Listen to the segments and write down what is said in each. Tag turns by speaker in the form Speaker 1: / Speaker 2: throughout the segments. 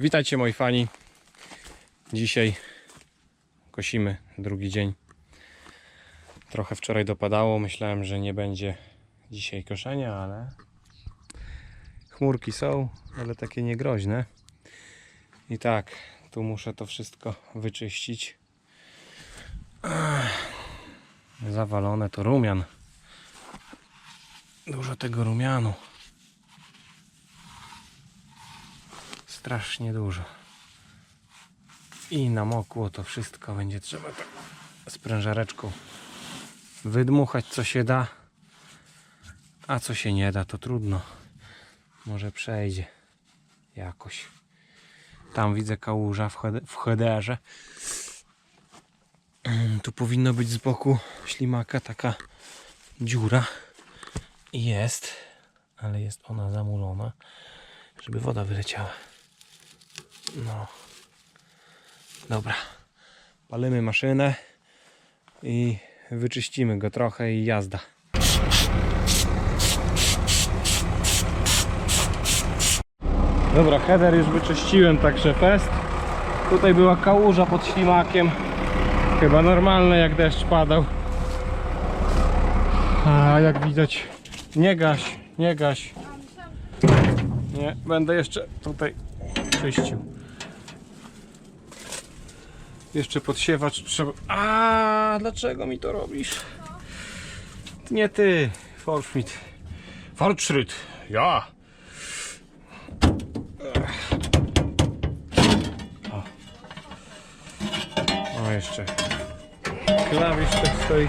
Speaker 1: Witajcie moi fani. Dzisiaj kosimy drugi dzień. Trochę wczoraj dopadało. Myślałem, że nie będzie dzisiaj koszenia, ale chmurki są, ale takie niegroźne. I tak, tu muszę to wszystko wyczyścić. Zawalone to rumian. Dużo tego rumianu. Strasznie dużo. I namokło to wszystko. Będzie trzeba tak sprężareczką wydmuchać co się da. A co się nie da to trudno. Może przejdzie jakoś. Tam widzę kałuża w, w headerze. Tu powinno być z boku ślimaka taka dziura. Jest, ale jest ona zamulona, żeby woda wyleciała. No. Dobra. Palimy maszynę i wyczyścimy go trochę i jazda. Dobra, header już wyczyściłem, także fest. Tutaj była kałuża pod ślimakiem. Chyba normalne jak deszcz padał. A jak widać, nie gaś, nie gaś. Nie, będę jeszcze tutaj czyścił. Jeszcze podsiewacz trzeba. A dlaczego mi to robisz? Nie ty, Fortschritt. Fortschritt, ja. O. o, jeszcze. Klawisz tak stoi.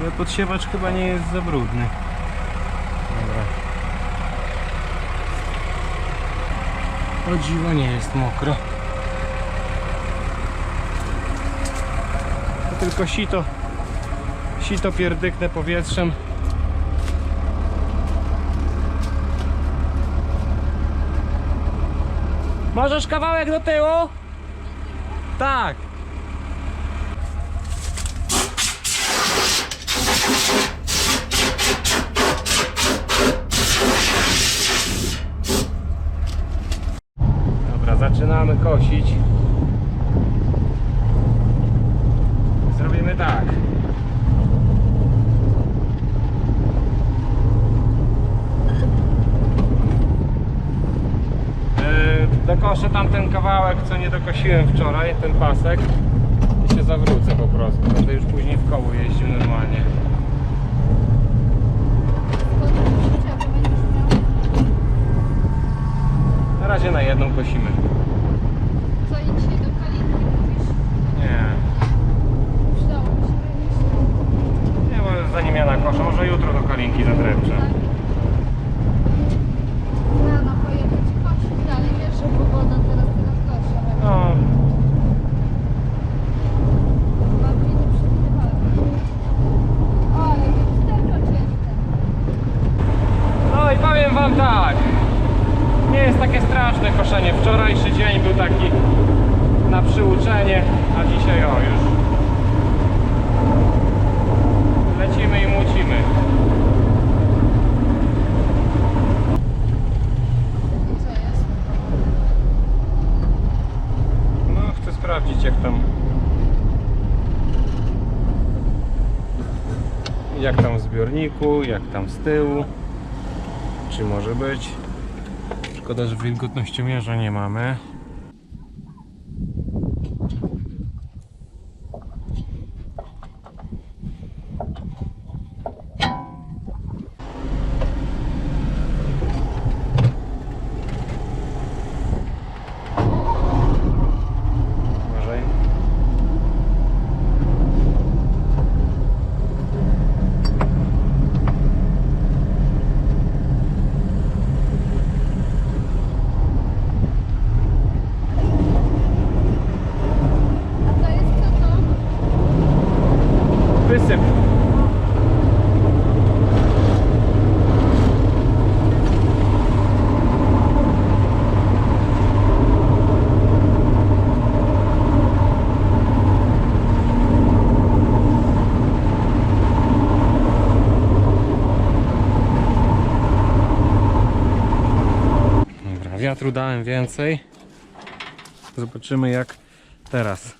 Speaker 1: Ale podsiewacz chyba nie jest za brudny. Dobra. O dziwo nie jest mokro. Tylko sito. Sito pierdyknę powietrzem. Możesz kawałek do tyłu? Tak. Dobra, zaczynamy kosić. Zrobimy tak. Yy, Dokoszę tamten kawałek, co nie dokosiłem wczoraj, ten pasek i się zawrócę po prostu. Będę już później w koło jeździł normalnie. Na razie na jedną kosimy.
Speaker 2: Co i dzisiaj do kalinki mówisz?
Speaker 1: Nie,
Speaker 2: Przydałoby się wyjść.
Speaker 1: nie, bo zanim ja nakoszę, może jutro do kalinki zadrepczę.
Speaker 2: Tak? Rano pojechać i kosić dalej. Wiesz, że pogoda teraz teraz gorsza. będzie.
Speaker 1: No,
Speaker 2: Bardziej nie przewidywalna. O, ale lusterko czyste.
Speaker 1: No i powiem wam tak. Nie jest takie straszne koszenie. Wczorajszy dzień był taki na przyuczenie, a dzisiaj o już. Lecimy i mucimy.
Speaker 2: Co jest?
Speaker 1: No chcę sprawdzić jak tam. Jak tam w zbiorniku, jak tam z tyłu. Czy może być? Szkoda, że wilgotnościomierza nie mamy. Uważaj. Wiatru dałem więcej. Zobaczymy jak teraz.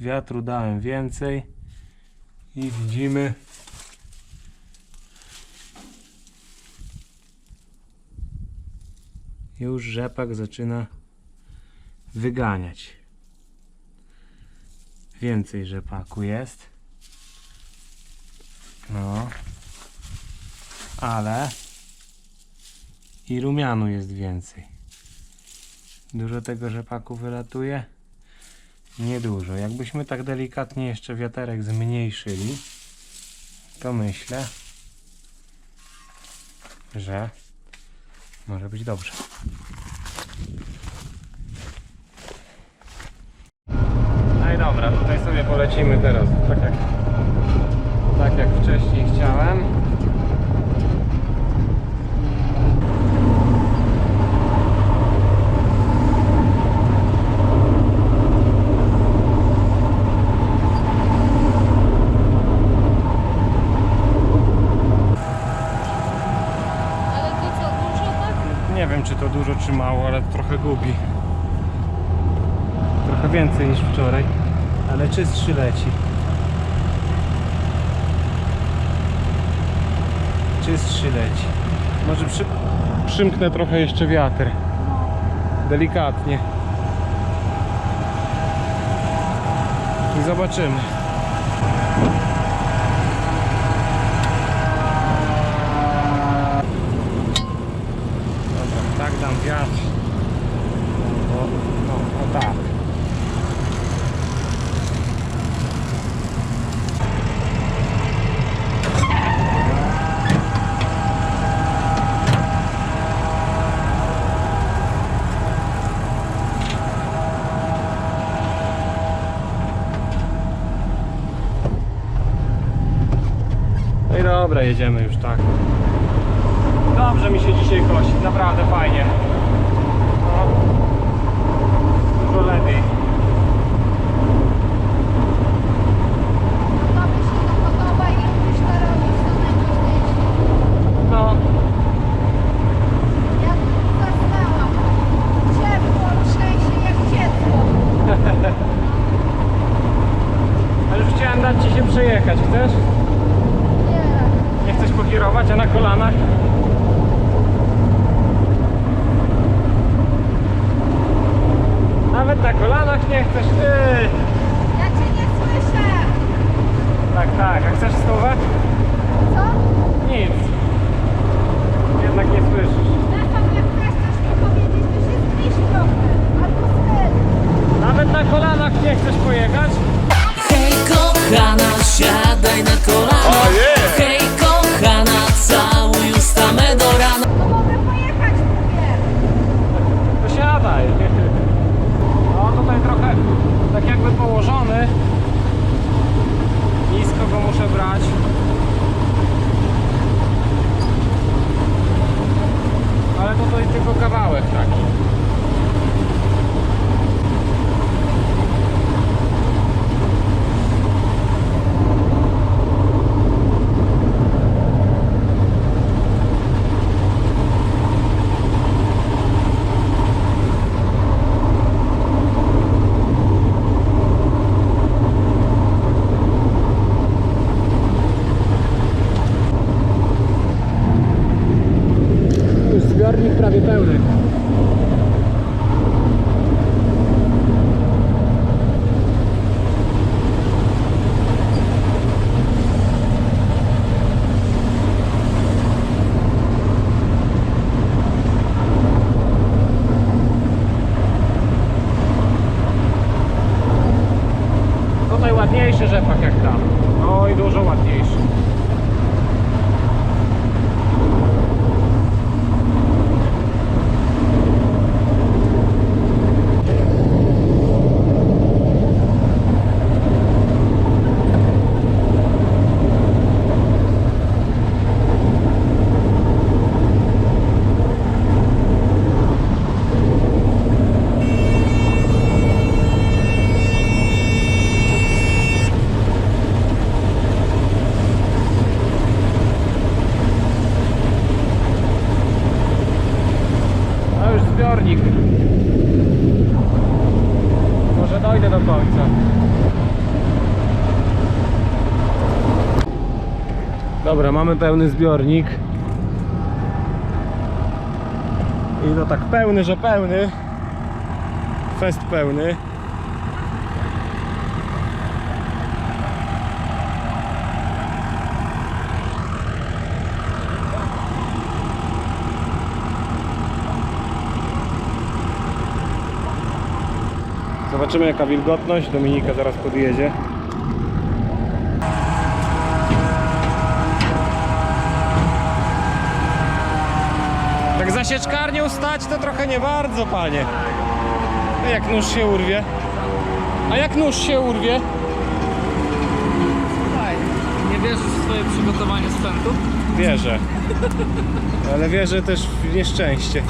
Speaker 1: Wiatru dałem więcej i widzimy już rzepak zaczyna wyganiać. Więcej rzepaku jest. No. Ale i rumianu jest więcej. Dużo tego rzepaku wylatuje? Niedużo. Jakbyśmy tak delikatnie jeszcze wiaterek zmniejszyli, to myślę, że może być dobrze. No i dobra, tutaj polecimy teraz, tak jak, tak jak wcześniej chciałem.
Speaker 2: Tak?
Speaker 1: Nie wiem czy to dużo czy mało, ale trochę gubi. Trochę więcej niż wczoraj, ale czystszy leci. Czystszy leci. Może przy, przymknę trochę jeszcze wiatr. Delikatnie. I zobaczymy. Dobra, tak dam wiatr. No, no, no tak. No i dobra, jedziemy już tak. Dobrze mi się dzisiaj kosi, naprawdę pełny zbiornik. I to tak pełny, że pełny. Fest pełny. Zobaczymy jaka wilgotność. Dominika zaraz podjedzie. Za sieczkarnią stać to trochę nie bardzo, panie. A jak nóż się urwie? A jak nóż się urwie?
Speaker 3: Słuchaj, nie wierzysz w swoje przygotowanie sprzętu?
Speaker 1: Wierzę. Ale wierzę też w nieszczęście.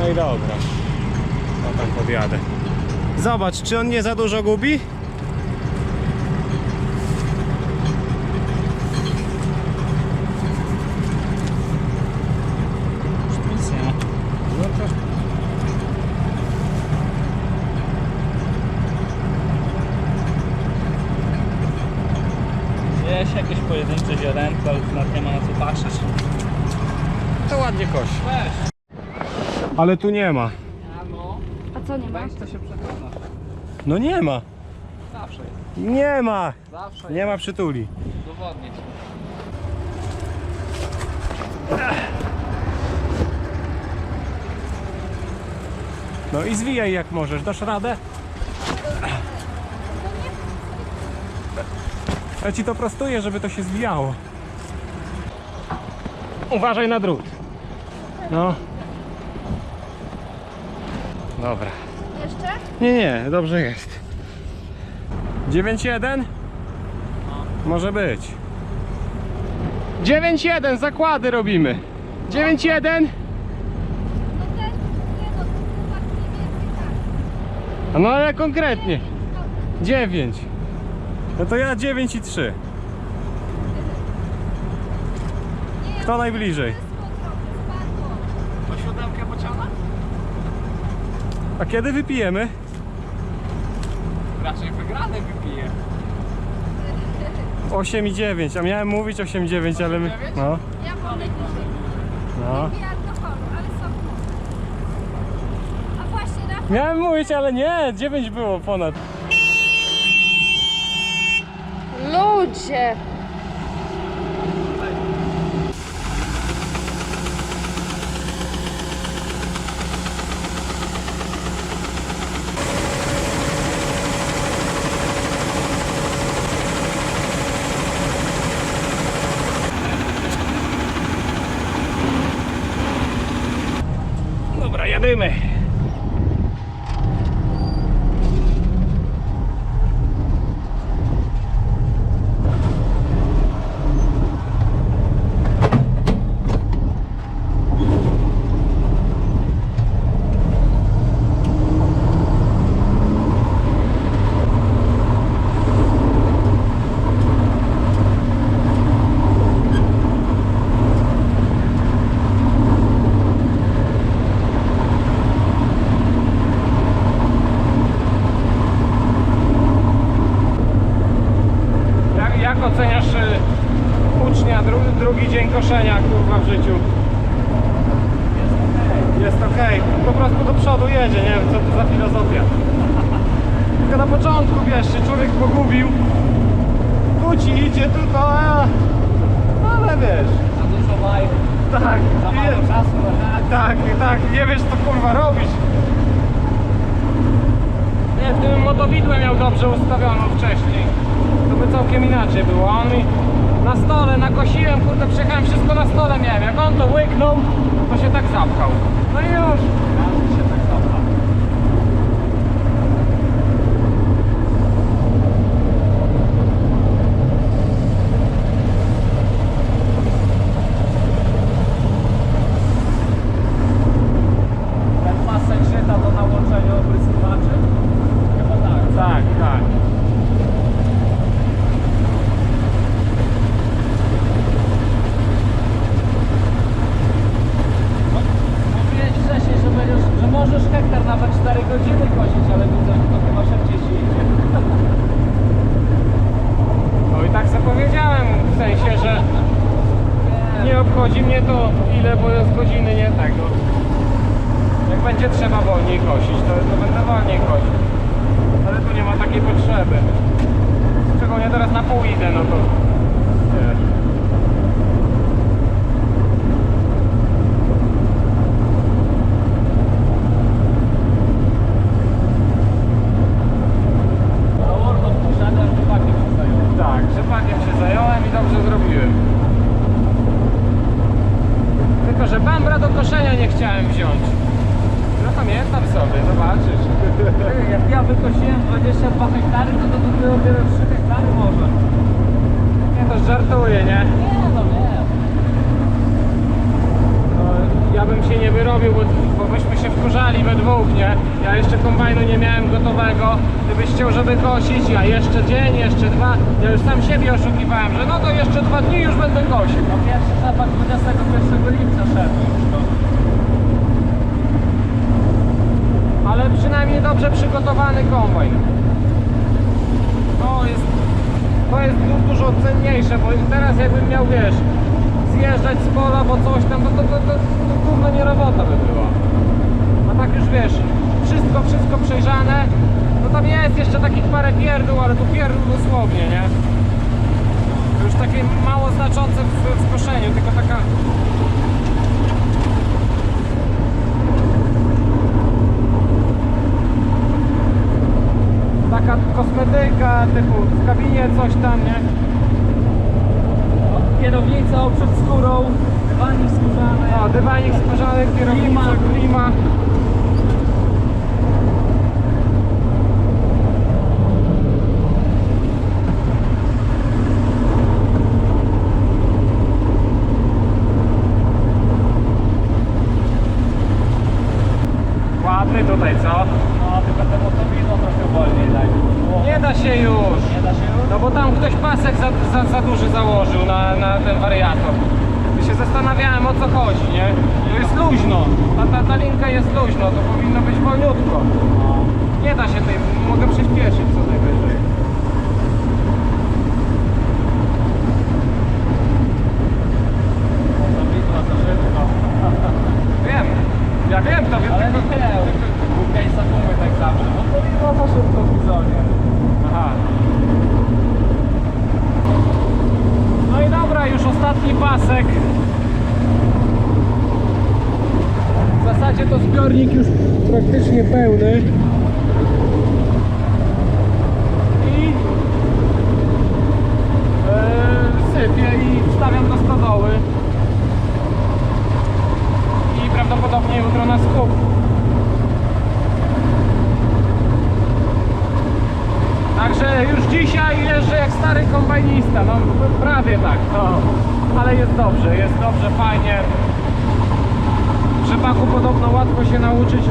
Speaker 1: No i dobra. No tam podjadę. Zobacz, czy on nie za dużo gubi?
Speaker 3: Nic nie ma.
Speaker 1: No to...
Speaker 3: Jest jakieś pojedyncze ziarenko, ale nawet nie ma na co patrzeć.
Speaker 1: to ładnie kosi.
Speaker 3: Weź.
Speaker 1: Ale tu nie ma.
Speaker 3: A
Speaker 2: A co nie ma?
Speaker 3: weź to się przekonasz.
Speaker 1: No nie ma.
Speaker 3: Zawsze jest.
Speaker 1: Nie ma.
Speaker 3: Zawsze
Speaker 1: Nie ma przytuli.
Speaker 3: ci.
Speaker 1: No i zwijaj jak możesz. Dasz radę? Ja ci to prostuję, żeby to się zwijało. Uważaj na drut. No. Dobra.
Speaker 2: Jeszcze?
Speaker 1: Nie, nie, dobrze jest. 9-1? Może być. 9-1, zakłady robimy. 9-1.
Speaker 2: No też, nie no, to mniej więcej tak.
Speaker 1: No ale konkretnie.
Speaker 2: Dobra.
Speaker 1: 9. No to ja 9 i 3.
Speaker 2: Nie,
Speaker 1: Kto najbliżej?
Speaker 3: Po siódemkę pociąga?
Speaker 1: A kiedy wypijemy?
Speaker 3: Raczej wygrany wypije.
Speaker 1: 8 i 9. A miałem mówić 8 9, ale my. No,
Speaker 2: Ja mam najbliżej.
Speaker 1: no.
Speaker 2: Nie piję alkoholu, ale sok mogę. A właśnie, Rafał,
Speaker 1: Miałem mówić, ale nie, 9 było ponad.
Speaker 2: Ludzie!
Speaker 1: Dobra, jadymy. Jak, jak oceniasz y, ucznia dru, drugi dzień koszenia kurwa w życiu? Jest okej. Po prostu do przodu jedzie, nie wiem co to za filozofia. Tylko na początku wiesz, się pogubił. Tu ci idzie tylko, a... ale wiesz.
Speaker 3: Za dużo
Speaker 1: Tak,
Speaker 3: za mało
Speaker 1: wiesz,
Speaker 3: czasu
Speaker 1: tak, tak, nie wiesz co kurwa robisz. Nie, gdybym motowidłę miał dobrze ustawioną wcześniej, to by całkiem inaczej było. On mi na stole nakosiłem, kurde, przejechałem wszystko na stole miałem. Jak on to łyknął, to się tak zapchał. No i już.
Speaker 3: Każdy się tak zapcha. Ten pasek żyta do nałączenia opryskiwaczy? Chyba tak.
Speaker 1: Tak, tak.
Speaker 3: Mówiłeś wcześniej, że będziesz zamiar nawet 4 godziny kosić, ale widzę, że to chyba szybciej się idzie.
Speaker 1: No i tak sobie powiedziałem, w sensie, że nie obchodzi mnie to ile, bo jest godziny nie tego. Jak będzie trzeba wolniej kosić, to, to będę wolniej kosić. Ale tu nie ma takiej potrzeby. Szczególnie teraz na pół idę, no to... wiesz.
Speaker 3: No mordo, poszedłem, chłopakiem się zajął.
Speaker 1: Tak, rzepakiem się zająłem i dobrze zrobiłem. Tylko, że bambra do koszenia nie chciałem wziąć. No pamiętam sobie, zobaczysz.
Speaker 3: Jak ja wykosiłem 22 hektary, to to były dopiero 3 hektary może.
Speaker 1: Nie, to żartuję, nie?
Speaker 3: Nie, no nie.
Speaker 1: No, ja bym się nie wyrobił, bo, bo byśmy się wkurzali we dwóch, nie? Ja jeszcze kombajnu nie miałem gotowego. Ty byś chciał, żeby kosić, ja jeszcze dzień, jeszcze dwa. Ja już sam siebie oszukiwałem, że no to jeszcze dwa dni już będę kosił.
Speaker 3: No pierwszy rzepak 21 lipca szedł już to.
Speaker 1: ale przynajmniej dobrze przygotowany kombajn. To jest, to jest du- dużo cenniejsze, bo teraz jakbym miał, wiesz, zjeżdżać z pola, bo coś tam, to, to, to, to, to gówno nie robota by była. A tak już wiesz, wszystko, wszystko przejrzane, no tam jest jeszcze takich parę pierdół, ale tu pierdół dosłownie, nie? To już takie mało znaczące w, w koszeniu, tylko taka taka kosmetyka, typu w kabinie coś tam, nie?
Speaker 3: Kierownica przed skórą, dywanik skórzany.
Speaker 1: O, dywanik skórzany, kierownica,
Speaker 3: klima.
Speaker 1: Ładny tutaj, co?
Speaker 3: Tylko trochę wolniej daj.
Speaker 1: Nie da się już.
Speaker 3: nie da się już?
Speaker 1: No bo tam ktoś pasek za, za, za duży założył na, na ten wariator. I się zastanawiałem o co chodzi, nie? To jest luźno. Ta, ta, ta linka jest luźno, to powinno być wolniutko. Nie da się tej, mogę przyspieszyć co najwyżej. Wiem, ja wiem to, wiem
Speaker 3: Ale
Speaker 1: tylko...
Speaker 3: Case'a mówię tak zawsze. Motowidło to szybko w bizonie.
Speaker 1: Aha. No i dobra, już ostatni pasek. W zasadzie to zbiornik już praktycznie pełny. I e, sypię i wstawiam do stodoły. I prawdopodobnie jutro na skup. Także już dzisiaj jeżdżę jak stary kombajnista, no prawie tak, no. Ale jest dobrze, jest dobrze, fajnie. Rzepaku podobno łatwo się nauczyć.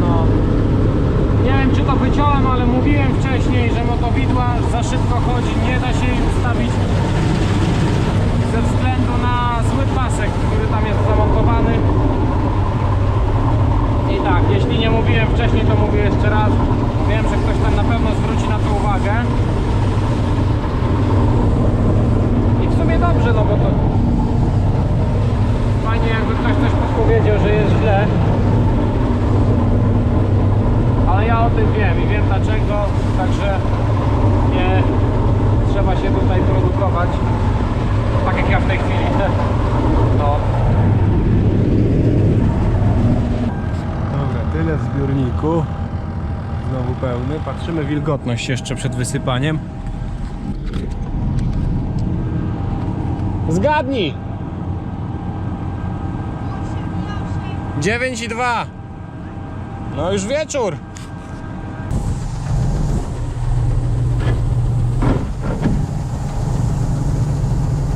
Speaker 1: No. Nie wiem czy to wyciąłem, ale mówiłem wcześniej, że motowidła za szybko chodzi, nie da się ich ustawić ze względu na zły pasek, który tam jest zamontowany. I tak, jeśli nie mówiłem wcześniej, to mówię jeszcze raz. Wiem, że ktoś tam na pewno zwróci na to uwagę. I w sumie dobrze, no bo to fajnie jakby ktoś coś podpowiedział, że jest źle. Ale ja o tym wiem i wiem dlaczego, także nie trzeba się tutaj produkować. Tak jak ja w tej chwili. No. Dobra, tyle w zbiorniku. Znowu pełny. Patrzymy wilgotność jeszcze przed wysypaniem. Zgadnij! 9 i 2. No już wieczór.